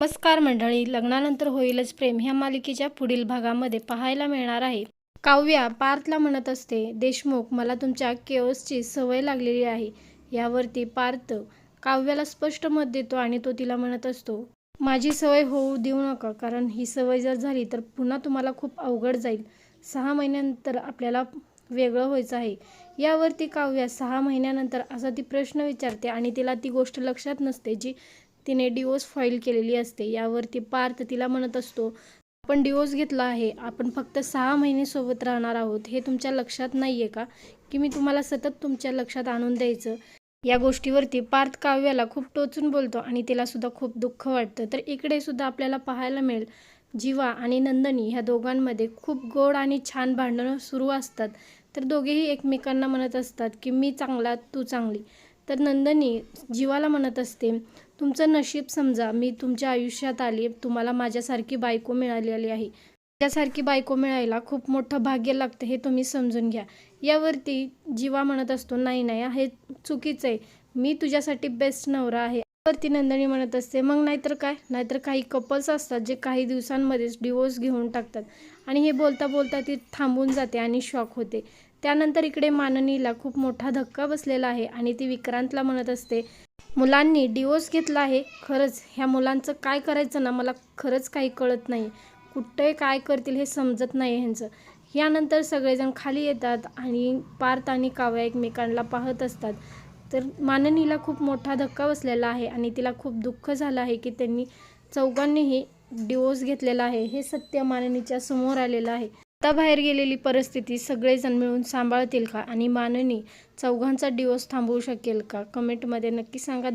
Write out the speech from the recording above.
नमस्कार मंडळी लग्नानंतर होईलच प्रेम ह्या मालिकेच्या पुढील भागामध्ये पाहायला मिळणार आहे. काव्या पार्थला म्हणत असते देशमुख मला तुमच्या केओसची सवय लागलेली आहे. यावरती पार्थ काव्याला स्पष्ट मत देतो आणि तो तिला म्हणत असतो माझी सवय होऊ देऊ नका कारण ही सवय जर झाली तर पुन्हा तुम्हाला खूप अवघड जाईल. सहा महिन्यानंतर आपल्याला वेगळं व्हायचं आहे. यावरती काव्या सहा महिन्यानंतर असा ती प्रश्न विचारते आणि तिला ती गोष्ट लक्षात नसते जी तिने डिओस फाईल केलेली असते. यावरती पार्थ तिला म्हणत असतो आपण डिओस घेतला आहे. आपण फक्त सहा महिने सोबत राहणार आहोत. हे तुमच्या लक्षात नाही आहे का? की मी तुम्हाला सतत तुमच्या लक्षात आणून द्यायचं? या गोष्टीवरती पार्थ काव्याला खूप टोचून बोलतो आणि तिला सुद्धा खूप दुःख वाटतं. तर इकडे सुद्धा आपल्याला पाहायला मिळेल जीवा आणि नंदनी ह्या दोघांमध्ये खूप गोड आणि छान भांडणं सुरू असतात. तर दोघेही एकमेकांना म्हणत असतात की मी चांगला तू चांगली. तर नंदनी जीवाला म्हणत असते तुमचं नशीब समजा मी तुमच्या आयुष्यात आली तुम्हाला माझ्यासारखी बायको मिळालेली आहे. माझ्यासारखी बायको मिळायला खूप मोठं भाग्य लागतं हे तुम्ही समजून घ्या. यावरती जीवा म्हणत असतो नाही नाही हे चुकीचं आहे. मी तुझ्यासाठी बेस्ट नवरा आहे. यावरती नंदनी म्हणत असते मग नाहीतर काय? नाहीतर काही कपल्स असतात जे काही दिवसांमध्येच डिवोर्स घेऊन टाकतात. आणि हे बोलता बोलता ती थांबून जाते आणि शॉक होते. त्यानंतर इकडे माननीला खूप मोठा धक्का बसलेला आहे आणि ती विक्रांतला म्हणत असते मुलांनी डिवोर्स घेतला आहे खरंच ह्या मुलांचं काय करायचं ना मला खरंच काही कळत नाही. कुठे काय करतील हे समजत नाही ह्यांचं. यानंतर सगळेजण खाली येतात आणि पार्थ आणि काव्या एकमेकांना पाहत असतात. तर माननीला खूप मोठा धक्का बसलेला आहे आणि तिला खूप दुःख झालं आहे की त्यांनी चौघांनीही डिवोर्स घेतलेला आहे. हे सत्य माननीच्या समोर आलेलं आहे. आता बाहेर गेलेली परिस्थिती सगळेजण मिळून सांभाळतील का? आणि माननी चौघांचा दिवस थांबवू शकेल का? कमेंटमध्ये नक्की सांगा.